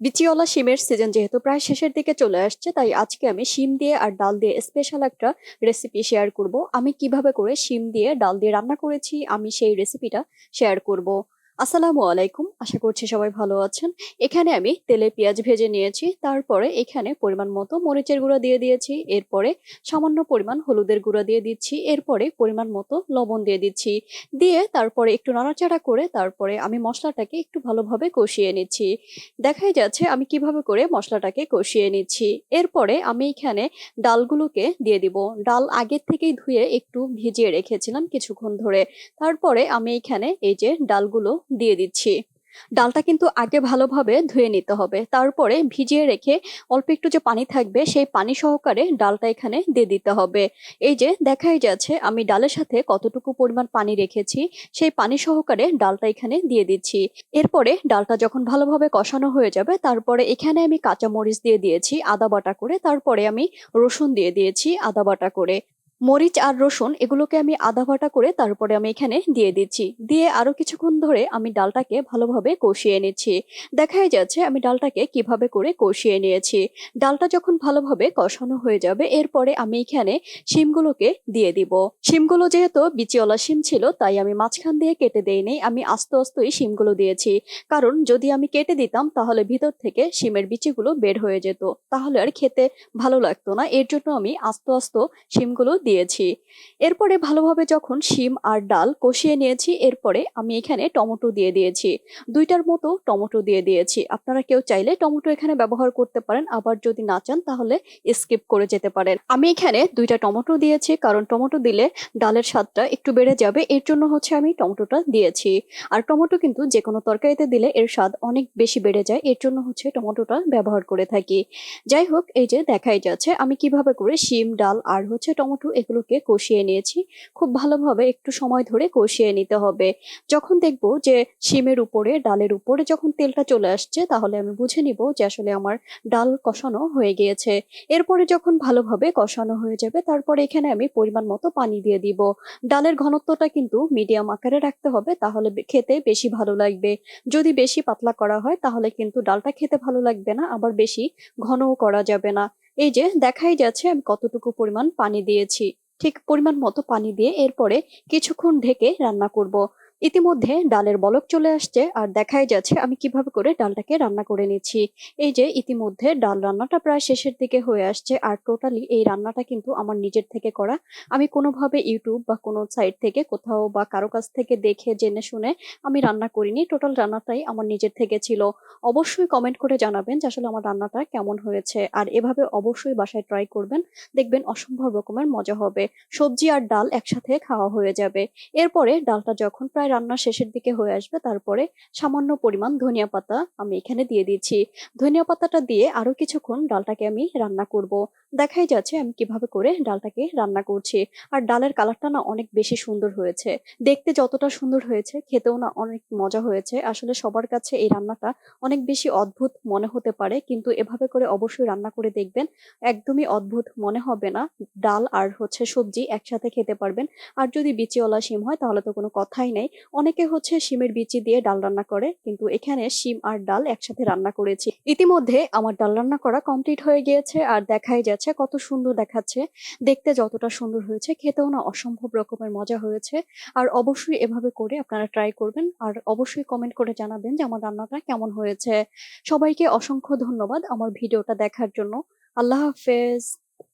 বিচিওয়ালা শিমের সিজন যেহেতু প্রায় শেষের দিকে চলে আসছে, তাই আজকে আমি শিম দিয়ে আর ডাল দিয়ে স্পেশাল একটা রেসিপি শেয়ার করব। আমি কীভাবে করে শিম দিয়ে ডাল দিয়ে রান্না করেছি, আমি সেই রেসিপিটা শেয়ার করব। আসসালামু আলাইকুম। আশা করছি সবাই ভালো আছেন। এখানে আমি তেলে পেঁয়াজ ভেজে নিয়েছি, তারপরে এখানে পরিমাণ মতো মরিচের গুঁড়া দিয়ে দিয়েছি, এরপরে সামান্য পরিমাণ হলুদের গুঁড়া দিয়ে দিচ্ছি, এরপরে পরিমাণ মতো লবণ দিয়ে দিচ্ছি। দিয়ে তারপরে একটু নাড়াচাড়া করে তারপরে আমি মশলাটাকে একটু ভালোভাবে কষিয়ে নিচ্ছি। দেখাই যাচ্ছে আমি কীভাবে করে মশলাটাকে কষিয়ে নিচ্ছি। এরপরে আমি এখানে ডালগুলোকে দিয়ে দিব। ডাল আগের থেকেই ধুয়ে একটু ভিজিয়ে রেখেছিলাম কিছুক্ষণ ধরে। তারপরে আমি এখানে এই যে ডালগুলো দিয়ে দিচ্ছি। ডালটা কিন্তু আগে ভালোভাবে ধুয়ে নিতে হবে। তারপরে ভিজিয়ে রেখে অল্প একটু যে পানি থাকবে, সেই পানি সহকারে ডালটা এখানে দিয়ে দিতে হবে। এই যে দেখাই যাচ্ছে, আমি ডালের সাথে কতটুকু পরিমাণ পানি রেখেছি, সেই পানি সহকারে ডালটা এখানে দিয়ে দিচ্ছি। এরপরে ডালটা যখন ভালোভাবে কষানো হয়ে যাবে, তারপরে এখানে আমি কাঁচা মরিচ দিয়ে দিয়েছি আদা বাটা করে, তারপরে আমি রসুন দিয়ে দিয়েছি আদা বাটা করে। মরিচ আর রসুন এগুলোকে আমি আদা বাটা করে তারপরে আমি এখানে দিয়ে দিচ্ছি। দিয়ে আরও কিছুক্ষণ ধরে আমি ডালটাকে ভালোভাবে কষিয়ে নিচ্ছি। দেখাই যাচ্ছে আমি ডালটাকে কীভাবে করে কষিয়ে নিয়েছি। ডালটা যখন ভালোভাবে কষানো হয়ে যাবে, এরপরে আমি এখানে শিমগুলোকে দিয়ে দিব। শিমগুলো যেহেতু বিচিওয়ালা শিম ছিল, তাই আমি মাঝখান দিয়ে কেটে দেইনি। আমি আস্তে আস্তেই শিমগুলো দিয়েছি। কারণ যদি আমি কেটে দিতাম, তাহলে ভিতর থেকে শিমের বিচিগুলো বের হয়ে যেত। তাহলে আর খেতে ভালো লাগতো না। এর জন্য আমি আস্তে আস্তে শিমগুলো দিয়েছি। এরপরে ভালোভাবে যখন শিম আর ডাল কষিয়ে নিয়েছি, এরপরে আমি এখানে টমেটো দিয়ে দিয়েছি। দুইটার মতো টমেটো দিয়ে দিয়েছি। আপনারা কেউ চাইলে টমেটো এখানে ব্যবহার করতে পারেন, আবার যদি না চান তাহলে স্কিপ করে যেতে পারেন। আমি এখানে দুইটা টমেটো দিয়েছি, কারণ টমেটো দিলে ডালের স্বাদটা একটু বেড়ে যাবে, এর জন্য হচ্ছে আমি টমেটোটা দিয়েছি। আর টমেটো কিন্তু যে কোনো তরকারিতে দিলে এর স্বাদ অনেক বেশি বেড়ে যায়, এর জন্য হচ্ছে টমেটোটা ব্যবহার করে থাকি। যাই হোক, এই যে দেখাই যাচ্ছে, আমি কীভাবে করে শিম, ডাল আর হচ্ছে টমেটো এগুলোকে কষিয়ে নিয়েছি। খুব ভালোভাবে একটু সময় ধরে কষিয়ে নিতে হবে। যখন দেখব যে শিমের উপরে, ডালের উপরে যখন তেলটা চলে আসছে, তাহলে আমি বুঝে নিব যে আসলে আমার ডাল কষানো হয়ে গিয়েছে। এরপরে যখন ভালোভাবে কষানো হয়ে যাবে, তারপরে এখানে আমি পরিমাণ মতো পানি দিয়ে দিব। ডালের ঘনত্বটা কিন্তু মিডিয়াম আকারে রাখতে হবে, তাহলে খেতে বেশি ভালো লাগবে। যদি বেশি পাতলা করা হয়, তাহলে কিন্তু ডালটা খেতে ভালো লাগবে না, আবার বেশি ঘনও করা যাবে না। এই যে দেখাই যাচ্ছে আমি কতটুকু পরিমাণ পানি দিয়েছি। ঠিক পরিমাণ মতো পানি দিয়ে এরপরে কিছুক্ষণ ঢেকে রান্না করব। ইতিমধ্যে ডালের বলক চলে আসছে আর দেখাই যাচ্ছে আমি কীভাবে করে ডালটাকে রান্না করে নিচ্ছি। এই যে ইতিমধ্যে ডাল রান্নাটা প্রায় শেষের দিকে হয়ে আসছে আর টোটালি এই রান্নাটা কিন্তু আমার নিজের থেকে করা। আমি কোনোভাবে ইউটিউব বা কোনো সাইট থেকে কোথাও বা কারও কাছ থেকে দেখে, জেনে, শুনে আমি রান্না করিনি। টোটাল রান্নাটাই আমার নিজের থেকে ছিল। অবশ্যই কমেন্ট করে জানাবেন যে আসলে আমার রান্নাটা কেমন হয়েছে। আর এভাবে অবশ্যই বাসায় ট্রাই করবেন। দেখবেন অসম্ভব রকমের মজা হবে। সবজি আর ডাল একসাথে খাওয়া হয়ে যাবে। এরপরে ডালটা যখন প্রায় রান্না শেষের দিকে হয়ে আসবে। তারপরে সামান্য পরিমাণ ধনিয়া পাতা আমি এখানে দিয়ে দিচ্ছি। ধনিয়া পাতাটা দিয়ে আরও কিছুক্ষণ ডালটাকে আমি রান্না করব। দেখাই যাচ্ছে আমি কীভাবে করে ডালটাকে রান্না করছি। আর ডালের কালারটা না অনেক বেশি সুন্দর হয়েছে। দেখতে যতটা সুন্দর হয়েছে, খেতেও না অনেক মজা হয়েছে। আসলে সবার কাছে এই রান্নাটা অনেক বেশি অদ্ভুত মনে হতে পারে, কিন্তু এভাবে করে অবশ্যই রান্না করে দেখবেন, একদমই অদ্ভুত মনে হবে না। ডাল আর হচ্ছে সবজি একসাথে খেতে পারবেন। আর যদি বিচিওয়ালা শিম হয় তাহলে তো কোনো কথাই নেই। অনেকে হচ্ছে শিমের বিচি দিয়ে ডাল রান্না করে, কিন্তু এখানে শিম আর ডাল একসাথে রান্না করেছি। ইতিমধ্যে আমার ডাল রান্না করা কমপ্লিট হয়ে গিয়েছে আর দেখাই যাচ্ছে কত সুন্দর দেখাচ্ছে। দেখতে যতটা সুন্দর হয়েছে, খেতেও না অসম্ভব রকমের মজা হয়েছে। আর অবশ্যই এভাবে করে আপনারা ট্রাই করবেন আর অবশ্যই কমেন্ট করে জানাবেন যে আমার রান্নাটা কেমন হয়েছে। সবাইকে অসংখ্য ধন্যবাদ আমার ভিডিওটা দেখার জন্য। আল্লাহ হাফেজ।